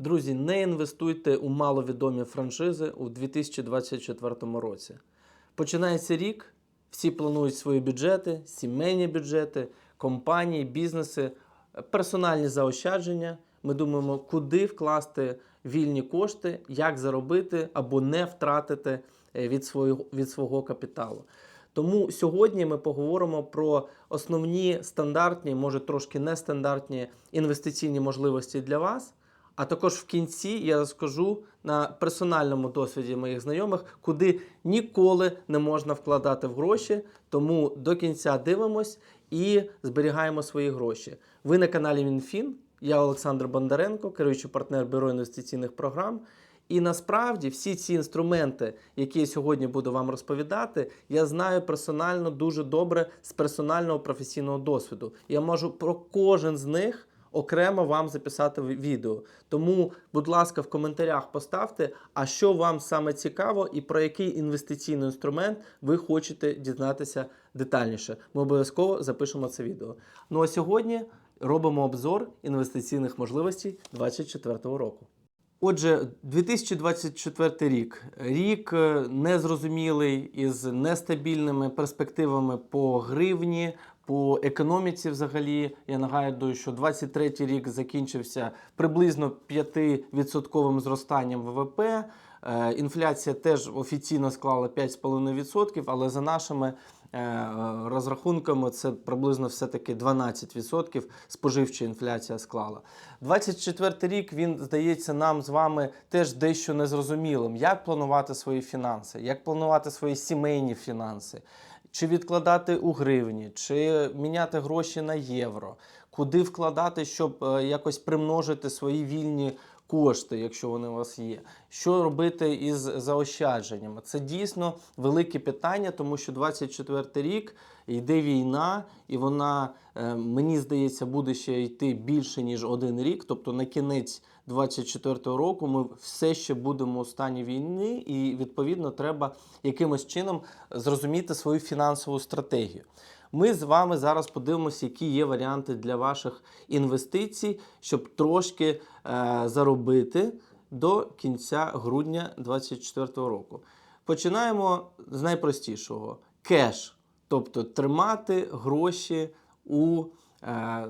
Друзі, не інвестуйте у маловідомі франшизи у 2024 році. Починається рік, всі планують свої бюджети, сімейні бюджети, компанії, бізнеси, персональні заощадження. Ми думаємо, куди вкласти вільні кошти, як заробити або не втратити е, від свого, від свого капіталу. Тому сьогодні ми поговоримо про основні стандартні, може трошки нестандартні інвестиційні можливості для вас. А також в кінці я розкажу на персональному досвіді моїх знайомих, куди ніколи не можна вкладати в гроші. Тому до кінця дивимось і зберігаємо свої гроші. Ви на каналі МінФін. Я Олександр Бондаренко, керуючий партнер бюро інвестиційних програм. І насправді всі ці інструменти, які я сьогодні буду вам розповідати, я знаю персонально дуже добре з персонального професійного досвіду. Я можу про кожен з них окремо вам записати відео. Тому, будь ласка, в коментарях поставте, а що вам саме цікаво і про який інвестиційний інструмент ви хочете дізнатися детальніше. Ми обов'язково запишемо це відео. Ну а сьогодні робимо обзор інвестиційних можливостей 2024 року. Отже, 2024 рік. Рік е, незрозумілий із нестабільними перспективами по гривні, по економіці взагалі. Я нагадую, що 23 рік закінчився приблизно 5% зростанням ВВП. Е, Інфляція теж офіційно склала 5,5%, але за нашими е, розрахунками це приблизно все-таки 12% споживча інфляція склала. 24 рік він здається нам з вами теж дещо незрозумілим. Як планувати свої фінанси, як планувати свої сімейні фінанси, чи відкладати у гривні, чи міняти гроші на євро, куди вкладати, щоб е, якось примножити свої вільні кошти, якщо вони у вас є. Що робити із заощадженнями? Це дійсно велике питання, тому що 24 рік йде війна, і вона, е, мені здається, буде ще йти більше ніж один рік. Тобто на кінець 24 року ми все ще будемо у стані війни, і відповідно треба якимось чином зрозуміти свою фінансову стратегію. Ми з вами зараз подивимося, які є варіанти для ваших інвестицій, щоб трошки е, заробити до кінця грудня 2024 року. Починаємо з найпростішого: кеш, тобто тримати гроші у е,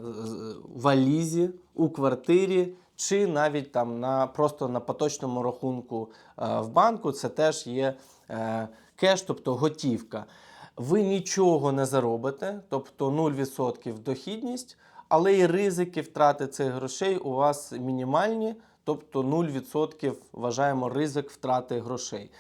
валізі, у квартирі. Чи навіть там на просто на поточному рахунку е, в банку це теж є е, кеш, тобто готівка ви нічого не заробите, тобто 0% дохідність, але і ризики втрати цих грошей у вас мінімальні, тобто 0% вважаємо ризик втрати грошей.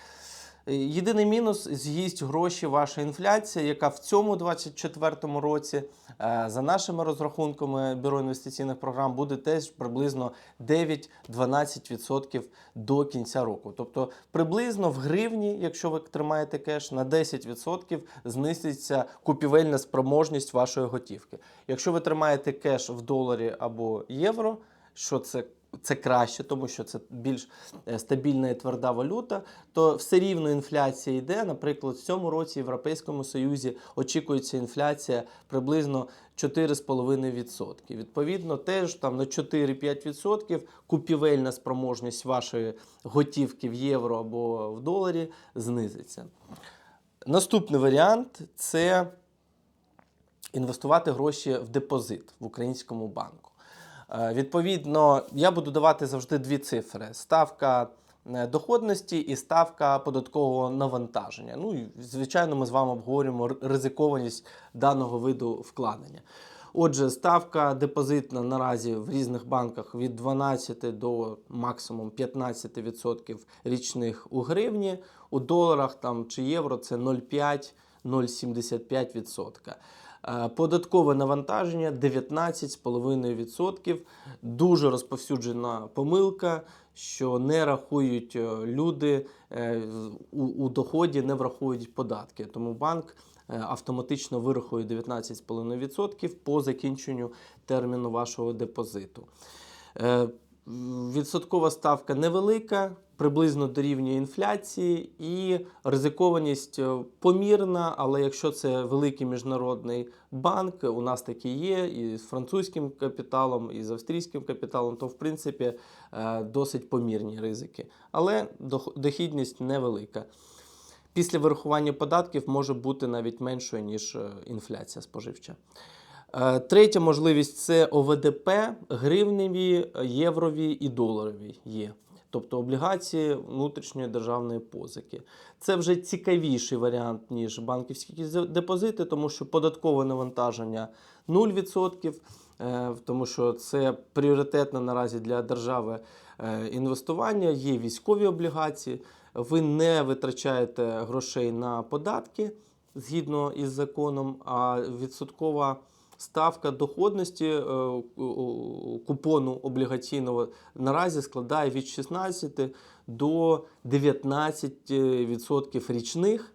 Е, Єдиний мінус з'їсть гроші ваша інфляція, яка в цьому 2024 році, е, за нашими розрахунками бюро інвестиційних програм, буде теж приблизно 9-12% до кінця року. Тобто приблизно в гривні, якщо ви тримаєте кеш, на 10% знизиться купівельна спроможність вашої готівки. Якщо ви тримаєте кеш в доларі або євро, що це це краще, тому що це більш е, стабільна і тверда валюта, то все рівно інфляція йде. Наприклад, в цьому році в Європейському Союзі очікується інфляція приблизно 4,5%. Відповідно, теж там на 4-5% купівельна спроможність вашої готівки в євро або в доларі знизиться. Наступний варіант це інвестувати гроші в депозит в українському банку. Е, Відповідно, я буду давати завжди дві цифри: ставка е, доходності і ставка податкового навантаження. Ну і звичайно, ми з вами обговорюємо ризикованість даного виду вкладення. Отже, ставка депозитна наразі в різних банках від 12 до максимум 15% річних у гривні, у доларах там чи євро це 0,5-0,75%. Е, Податкове навантаження 19,5%. Дуже розповсюджена помилка, що не рахують е, люди е, у, доході, не врахують податки. Тому банк автоматично вирахує 19,5% по закінченню терміну вашого депозиту. Відсоткова ставка невелика, приблизно дорівнює інфляції, і ризикованість е, помірна. Але якщо це великий міжнародний банк, у нас такі є, і з французьким капіталом, і з австрійським капіталом, то в принципі е, досить помірні ризики. Але дохідність невелика. Після вирахування податків може бути навіть меншою, ніж е, інфляція споживча. Е, Третя можливість це ОВДП, гривневі, єврові і доларові є. Тобто облігації внутрішньої державної позики. Це вже цікавіший варіант, ніж банківські депозити, тому що податкове навантаження 0%, е, тому що це пріоритетне наразі для держави е, інвестування, є військові облігації. Ви не витрачаєте грошей на податки згідно із законом, а відсоткова ставка доходності е, купону облігаційного наразі складає від 16 до 19% річних.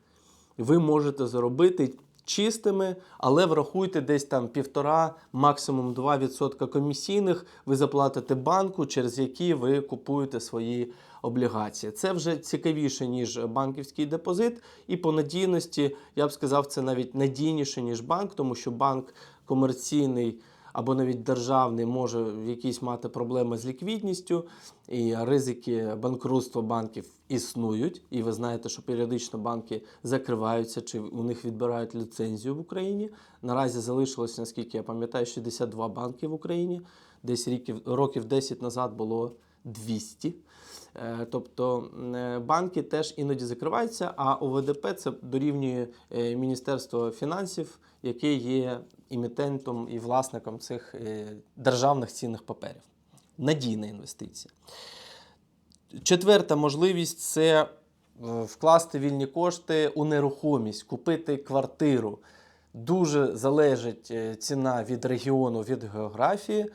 Ви можете заробити чистими, але врахуйте десь там півтора, максимум 2% комісійних. Ви заплатите банку, через які ви купуєте свої облігації. Це вже цікавіше, ніж банківський депозит, і по надійності я б сказав, це навіть надійніше, ніж банк, тому що банк комерційний. Або навіть державний може якісь мати проблеми з ліквідністю, і ризики банкрутства банків існують. І ви знаєте, що періодично банки закриваються чи у них відбирають ліцензію в Україні. Наразі залишилось, наскільки я пам'ятаю, 62 банки в Україні. Десь років, років 10 назад було 200. Е, Тобто е, банки теж іноді закриваються, а ОВДП це дорівнює е, Міністерство фінансів, яке є імітентом і власником цих е, державних цінних паперів. Надійна інвестиція. Четверта можливість це е, вкласти вільні кошти у нерухомість, купити квартиру. Дуже залежить е, ціна від регіону, від географії.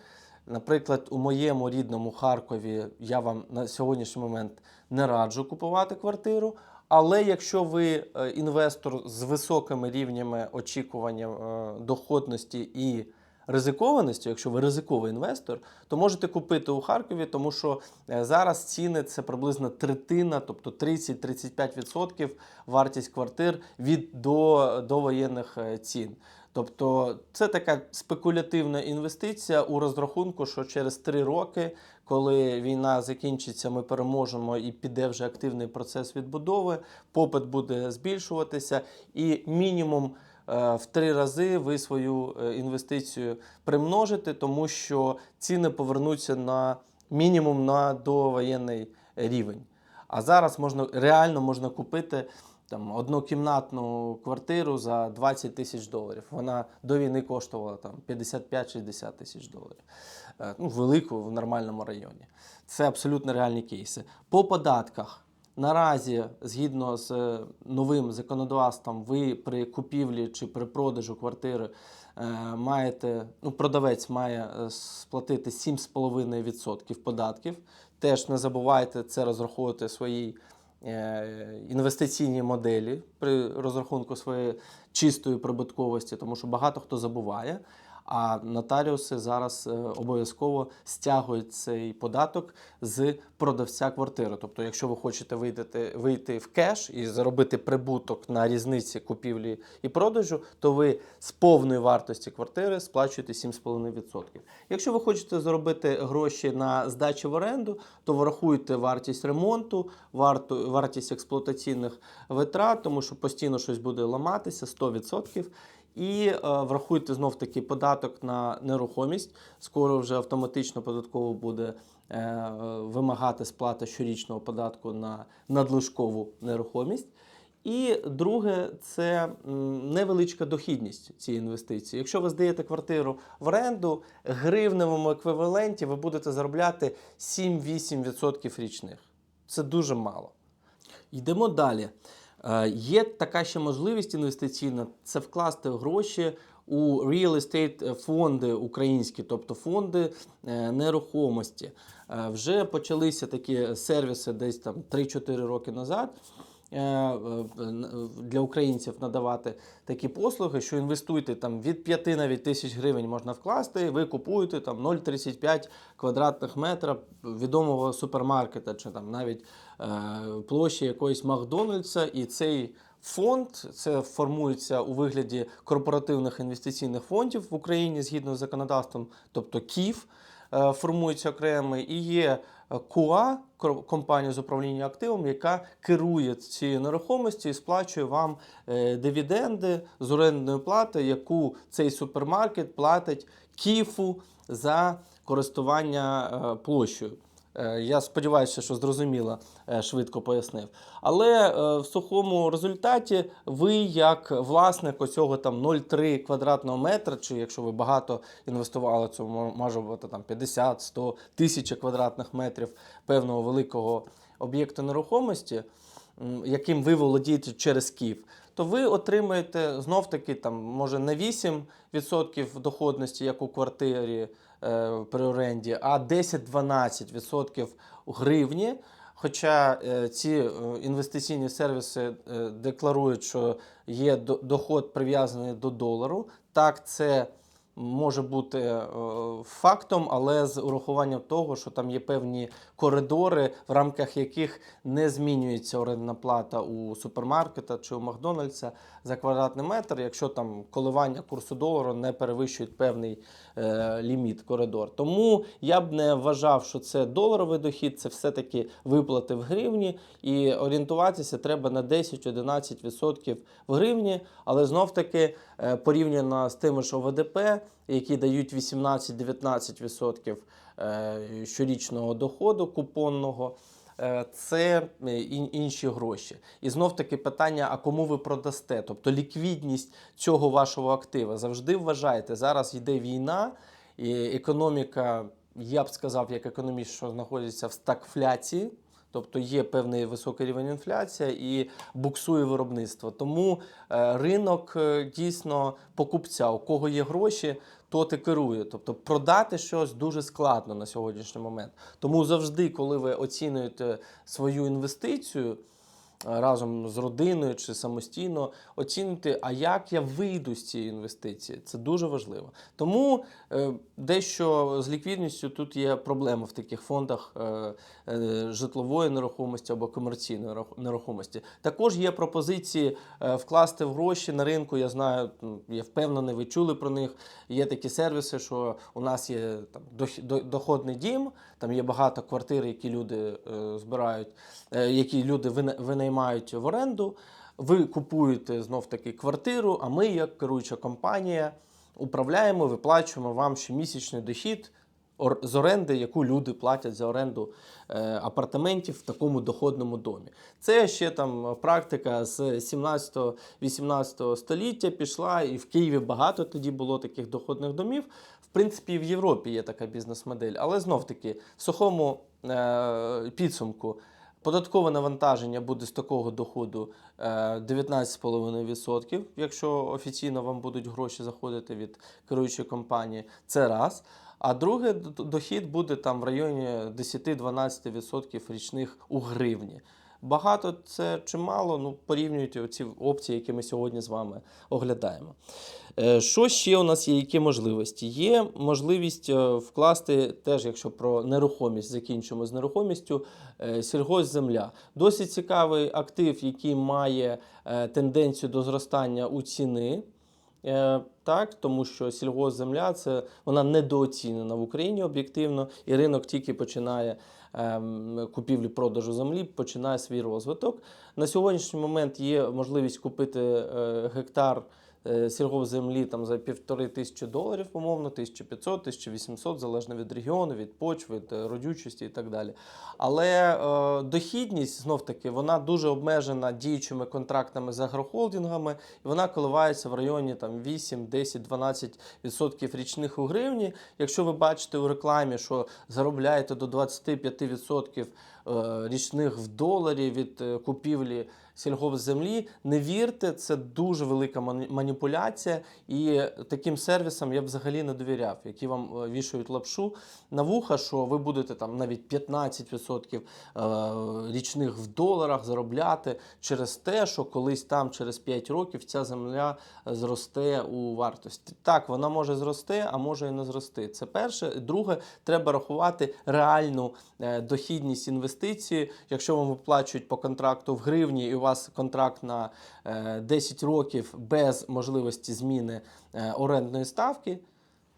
Наприклад, у моєму рідному Харкові я вам на сьогоднішній момент не раджу купувати квартиру. Але якщо ви е, інвестор з високими рівнями очікування е, доходності і ризикованості, якщо ви ризиковий інвестор, то можете купити у Харкові, тому що е, зараз ціни це приблизно третина, тобто 30-35% вартість квартир від до, довоєнних е, цін. Тобто це така спекулятивна інвестиція у розрахунку, що через три роки, коли війна закінчиться, ми переможемо і піде вже активний процес відбудови, попит буде збільшуватися, і мінімум е, в три рази ви свою е, інвестицію примножите, тому що ціни повернуться на мінімум на довоєнний рівень. А зараз можна реально можна купити там однокімнатну квартиру за 20 тисяч доларів. Вона до війни коштувала там 55-60 тисяч доларів. Е, Ну, велику в нормальному районі. Це абсолютно реальні кейси. По податках. Наразі, згідно з е, новим законодавством, ви при купівлі чи при продажу квартири е, маєте, ну, продавець має сплатити 7,5% податків. Теж не забувайте це розраховувати своїй е, інвестиційній моделі при розрахунку своєї чистої прибутковості, тому що багато хто забуває. А нотаріуси зараз е, обов'язково стягують цей податок з продавця квартири. Тобто, якщо ви хочете вийти, вийти в кеш і заробити прибуток на різниці купівлі і продажу, то ви з повної вартості квартири сплачуєте 7,5%. Якщо ви хочете заробити гроші на здачі в оренду, то врахуйте вартість ремонту, варту, вартість експлуатаційних витрат, тому що постійно щось буде ламатися 100%. І е, врахуйте знов таки податок на нерухомість. Скоро вже автоматично податково буде е, вимагати сплати щорічного податку на надлишкову нерухомість. І друге, це невеличка дохідність цієї інвестиції. Якщо ви здаєте квартиру в оренду, гривневому еквіваленті ви будете заробляти 7-8% річних. Це дуже мало. Йдемо далі. Е, Є така ще можливість інвестиційна це вкласти гроші у real estate фонди українські, тобто фонди е, нерухомості. Е, Вже почалися такі сервіси десь там 3-4 роки назад. Е, е, н- для українців надавати такі послуги, що інвестуйте там від 5 навіть тисяч гривень можна вкласти, ви купуєте там 0,35 квадратних метра відомого супермаркета, чи там навіть е, площі якоїсь Макдональдса, і цей фонд це формується у вигляді корпоративних інвестиційних фондів в Україні згідно з законодавством, тобто КІФ е, формується окремий, і є е, КУА, компанія з управління активом, яка керує цією нерухомістю і сплачує вам е, дивіденди з орендної плати, яку цей супермаркет платить КІФу за користування е, площею. Е, Я сподіваюся, що зрозуміло е, швидко пояснив. Але е, в сухому результаті ви, як власник оцього там 0,3 квадратного метра, чи якщо ви багато інвестували, це може бути там 50, 100, тисячі квадратних метрів певного великого об'єкту нерухомості, яким ви володієте через Київ, то ви отримаєте знов таки там може не 8% доходності, як у квартирі при оренді, а 10-12% у гривні. Хоча е, ці е, інвестиційні сервіси е, декларують, що є до- доход прив'язаний до долару. Так, це може бути е, фактом, але з урахуванням того, що там є певні коридори, в рамках яких не змінюється орендна плата у супермаркета чи у Макдональдса за квадратний метр, якщо там коливання курсу долару не перевищують певний е, ліміт коридор. Тому я б не вважав, що це доларовий дохід, це все-таки виплати в гривні, і орієнтуватися треба на 10-11% в гривні, але знов таки е, порівняно з тими ж ОВДП, які дають 18-19% е, щорічного доходу купонного. е, Це е, інші гроші. І знов таки питання: а кому ви продасте? Тобто ліквідність цього вашого актива. Завжди вважайте, зараз йде війна, і економіка, я б сказав, як економіст, що знаходиться в стагфляції. Тобто є певний високий рівень інфляція і буксує виробництво. Тому е, ринок е, дійсно покупця, у кого є гроші, то ти керує. Тобто продати щось дуже складно на сьогоднішній момент. Тому завжди, коли ви оцінюєте свою інвестицію. Разом з родиною чи самостійно оцінити, а як я вийду з цієї інвестиції. Це дуже важливо. Тому е, дещо з ліквідністю тут є проблема в таких фондах е, е, житлової нерухомості або комерційної нерухомості. Також є пропозиції вкласти в гроші на ринку. Я знаю, я впевнений, ви чули про них. Є такі сервіси, що у нас є там доходний дім, там є багато квартир, які люди збирають, які люди вина- винаймають в оренду. Ви купуєте знов таки квартиру, а ми, як керуюча компанія, управляємо, виплачуємо вам щомісячний дохід з оренди, яку люди платять за оренду е, апартаментів в такому доходному домі. Це ще там практика з 17-18 століття пішла, і в Києві багато тоді було таких доходних домів. В принципі, в Європі є така бізнес-модель, але знов таки в сухому е, підсумку. Податкове навантаження буде з такого доходу е, 19,5%, якщо офіційно вам будуть гроші заходити від керуючої компанії. Це раз. А друге дохід буде там в районі 10-12% річних у гривні. Багато це чи мало, ну порівнюйте ці опції, які ми сьогодні з вами оглядаємо. Е, Що ще у нас є? Які можливості? Є можливість е, вкласти, теж якщо про нерухомість закінчимо з нерухомістю, е, сільгоспземля. Досить цікавий актив, який має тенденцію до зростання у ціни. Так, тому що сільгоспземля це вона недооцінена в Україні об'єктивно, і ринок тільки починає купівлі-продажу землі, починає свій розвиток. На сьогоднішній момент є можливість купити е, гектар е, сільгоспземлі там за півтори тисячі доларів, умовно, 1500, 1800, залежно від регіону, від почв, від е, родючості і так далі. Але е, дохідність знов таки вона дуже обмежена діючими контрактами з агрохолдингами, і вона коливається в районі там 8, 10, 12 відсотків річних у гривні. Якщо ви бачите у рекламі, що заробляєте до 25 відсотків е, річних в доларі від купівлі сільгоспземлі, не вірте, це дуже велика маніпуляція. і таким сервісам я б взагалі не довіряв, які вам е, вішають лапшу на вуха, що ви будете там навіть 15% е, річних в доларах заробляти через те, що колись там через 5 років ця земля е, зросте у вартості. Так, вона може зрости, а може і не зрости. Це перше. Друге, треба рахувати реальну дохідність інвестиції. Якщо вам виплачують по контракту в гривні, і у вас контракт на е, 10 років без можливості зміни е, орендної ставки.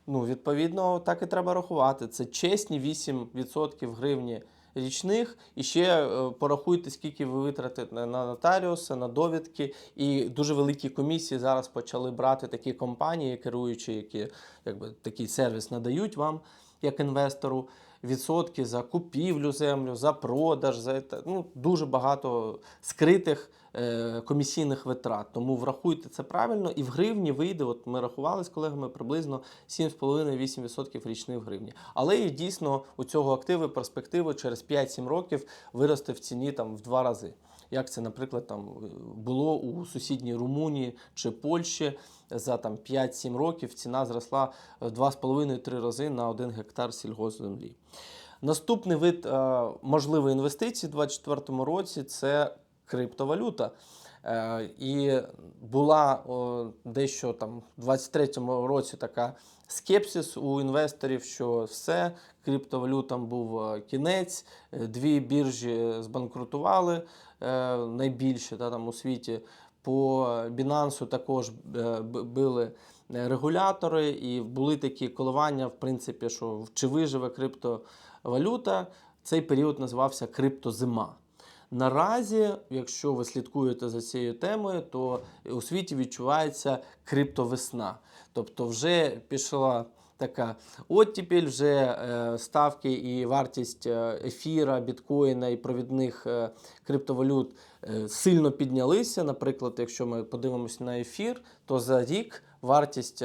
Ну, відповідно, так і треба рахувати. Це чесні 8% гривні річних. І ще е, порахуйте, скільки ви витратите на нотаріуси, на довідки. І дуже великі комісії зараз почали брати такі компанії, керуючі, які якби, такий сервіс надають вам як інвестору. Відсотки за купівлю землю, за продаж, за ну, дуже багато скритих е, комісійних витрат. Тому врахуйте це правильно, і в гривні вийде. От ми рахували з колегами приблизно 7,5-8% річних в гривні. Але і дійсно у цього активи перспективи через 5-7 років виросте в ціні там в два рази. Як це, наприклад, там е, було у сусідній Румунії чи Польщі за там 5-7 років ціна зросла в 2,5-3 рази на 1 гектар сільгоспземлі. Наступний вид е, можливої інвестицій у 2024 році це криптовалюта. Е, і була дещо там в 2023 році така скепсис у інвесторів, що все, криптовалютам був е, кінець, е, дві біржі збанкрутували е, найбільше та, там, у світі. По Binance також били регулятори, і були такі коливання, в принципі, що чи виживе криптовалюта. Цей період називався криптозима. Наразі, якщо ви слідкуєте за цією темою, то у світі відчувається криптовесна. Тобто вже пішла така оттепель, вже е, ставки і вартість е, ефіра, біткоїна і провідних е, криптовалют сильно піднялися. Наприклад, якщо ми подивимося на ефір, то за рік вартість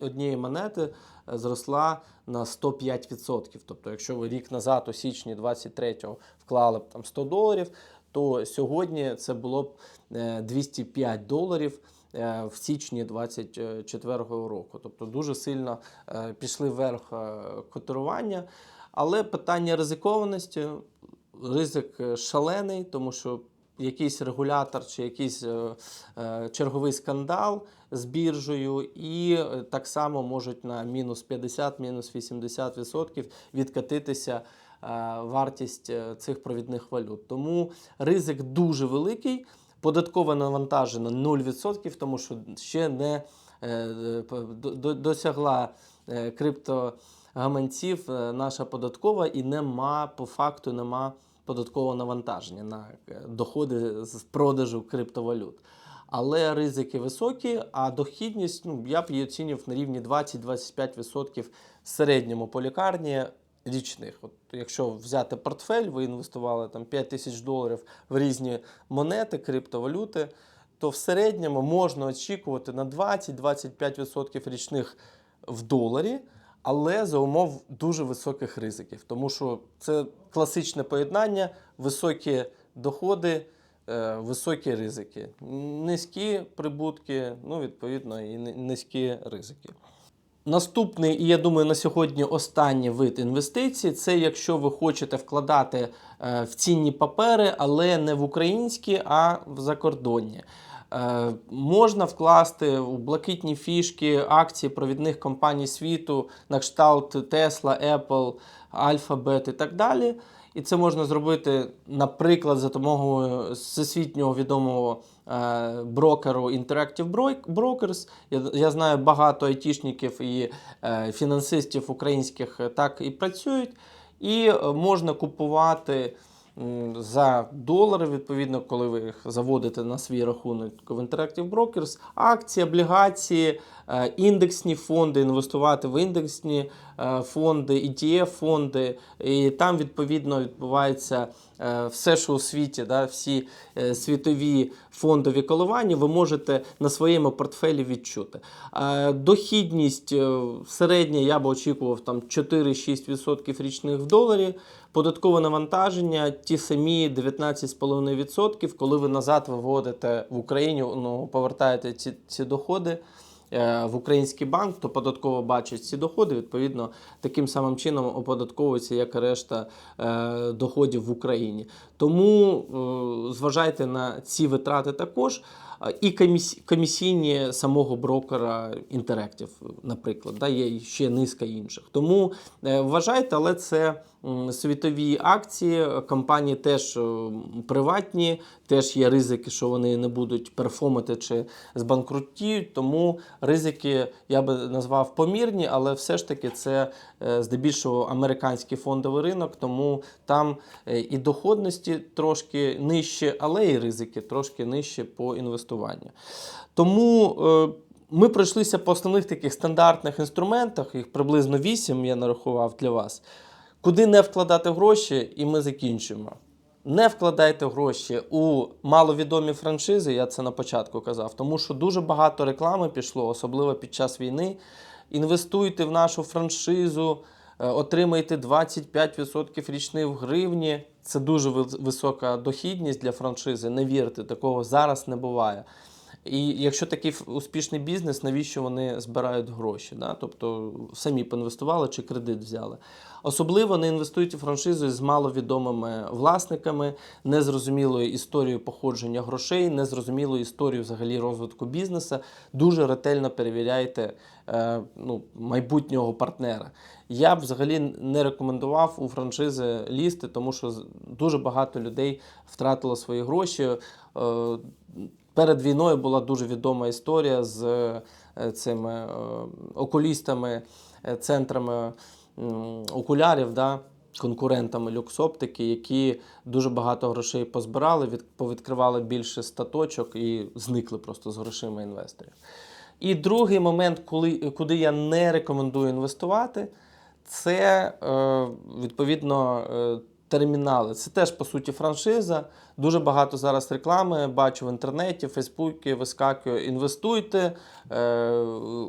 однієї монети зросла на 105%. Тобто, якщо ви рік назад, у січні 23-го, вклали б там 100 доларів, то сьогодні це було б е, 205 доларів. Е, В січні 24 року, тобто дуже сильно е, пішли вверх е, котирування. Але питання ризикованості, ризик шалений, тому що якийсь регулятор чи якийсь черговий скандал з біржею, і так само можуть на мінус 50, мінус 80% відкатитися вартість цих провідних валют. Тому ризик дуже великий. Податкове навантаження 0%, тому що ще не е, досягла е, криптогаманців е, наша податкова і нема по факту нема податкового навантаження на доходи з продажу криптовалют. Але ризики високі, а дохідність ну, я б її оцінював на рівні 20-25% в середньому по лікарні річних. От, якщо взяти портфель, ви інвестували там 5 тисяч доларів в різні монети, криптовалюти, то в середньому можна очікувати на 20-25% річних в доларі, але за умов дуже високих ризиків. Тому що це класичне поєднання, високі доходи, е, високі ризики. Низькі прибутки, ну, відповідно, і низькі ризики. Наступний, і я думаю, на сьогодні останній вид інвестицій це якщо ви хочете вкладати е, в цінні папери, але не в українські, а в закордонні. Е, Можна вкласти у блакитні фішки акції провідних компаній світу, на кшталт Tesla, Apple, Alphabet і так далі. І це можна зробити, наприклад, за допомогою всесвітнього відомого е, брокеру Interactive Bro- Brokers. Я, знаю багато айтішників і е, фінансистів українських е, так і працюють. І можна купувати за долари, відповідно, коли ви їх заводите на свій рахунок в Interactive Brokers, акції, облігації, е, індексні фонди, інвестувати в індексні е, фонди, ETF фонди, і там відповідно відбувається е, все, що у світі, да, всі світові фондові коливання, ви можете на своєму портфелі відчути. Дохідність середня я би очікував там 4-6% річних в доларі. Податкове навантаження ті самі 19,5%, коли ви назад виводите в Україну, ну, повертаєте ці, ці доходи е, в український банк, то податково бачить ці доходи, відповідно, таким самим чином оподатковується, як і решта е, доходів в Україні. Тому е, зважайте на ці витрати також. І коміс- комісійні самого брокера Interactive, наприклад, да, є ще низка інших. Тому е, вважайте, але це світові акції, компанії теж е, приватні, теж є ризики, що вони не будуть перформити чи збанкрутіють. Тому ризики я би назвав помірні, але все ж таки це е, здебільшого американський фондовий ринок, тому там е, і доходності трошки нижче, але і ризики трошки нижче по інвестуванню. Тому ми пройшлися по основних таких стандартних інструментах, їх приблизно 8 я нарахував для вас. Куди не вкладати гроші, і ми закінчимо. Не вкладайте гроші у маловідомі франшизи, я це на початку казав, тому що дуже багато реклами пішло, особливо під час війни. Інвестуйте в нашу франшизу, е, отримайте 25% річних в гривні. Це дуже висока дохідність для франшизи. Не вірте, такого зараз не буває. І якщо такий успішний бізнес, навіщо вони збирають гроші? Да? Тобто самі поінвестували чи кредит взяли. Особливо не інвестуйте в франшизу з маловідомими власниками, незрозумілою історією походження грошей, незрозумілою історією взагалі розвитку бізнесу. Дуже ретельно перевіряйте е, ну, майбутнього партнера. Я б взагалі не рекомендував у франшизи лізти, тому що дуже багато людей втратило свої гроші. Е, Перед війною була дуже відома історія з е, цими е, окулістами, центрами окулярів, да, конкурентами люксоптики, які дуже багато грошей позбирали, від, повідкривали більше статочок і зникли просто з грошима інвесторів. І другий момент, коли, куди я не рекомендую інвестувати, це відповідно термінали. Це теж по суті франшиза. Дуже багато зараз реклами бачу в інтернеті, в Фейсбуці, вискакує. Інвестуйте е,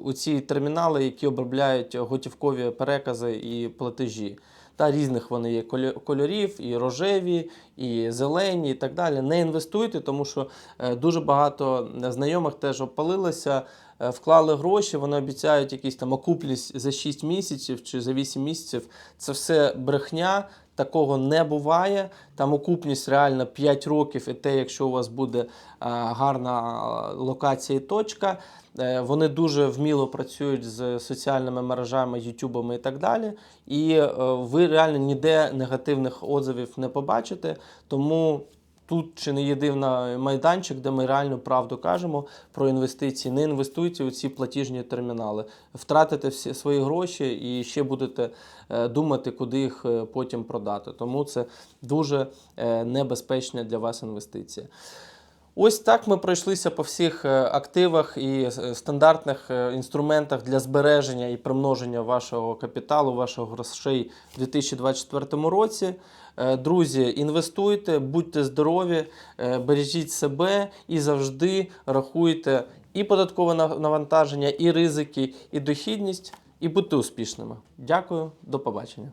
у ці термінали, які обробляють готівкові перекази і платежі. Та різних вони є кольорів, і рожеві, і зелені, і так далі. Не інвестуйте, тому що е, дуже багато знайомих теж опалилося, е, вклали гроші, вони обіцяють якісь там окупність за 6 місяців чи за 8 місяців. Це все брехня. Такого не буває. Там окупність реально 5 років, і те, якщо у вас буде е, гарна е, локація і точка. Е, Вони дуже вміло працюють з соціальними мережами, ютубами і так далі. І ви реально ніде негативних отзивів не побачите. Тому тут чи не єдиний майданчик, де ми реальну правду кажемо про інвестиції. Не інвестуйте у ці платіжні термінали. Втратите всі свої гроші і ще будете е, думати, куди їх е, потім продати. Тому це дуже е, небезпечна для вас інвестиція. Ось так ми пройшлися по всіх е, активах і е, стандартних е, інструментах для збереження і примноження вашого капіталу, ваших грошей у 2024 році. Е, Друзі, інвестуйте, будьте здорові, е, бережіть себе і завжди рахуйте і податкове нав- навантаження, і ризики, і дохідність, і будьте успішними. Дякую, до побачення.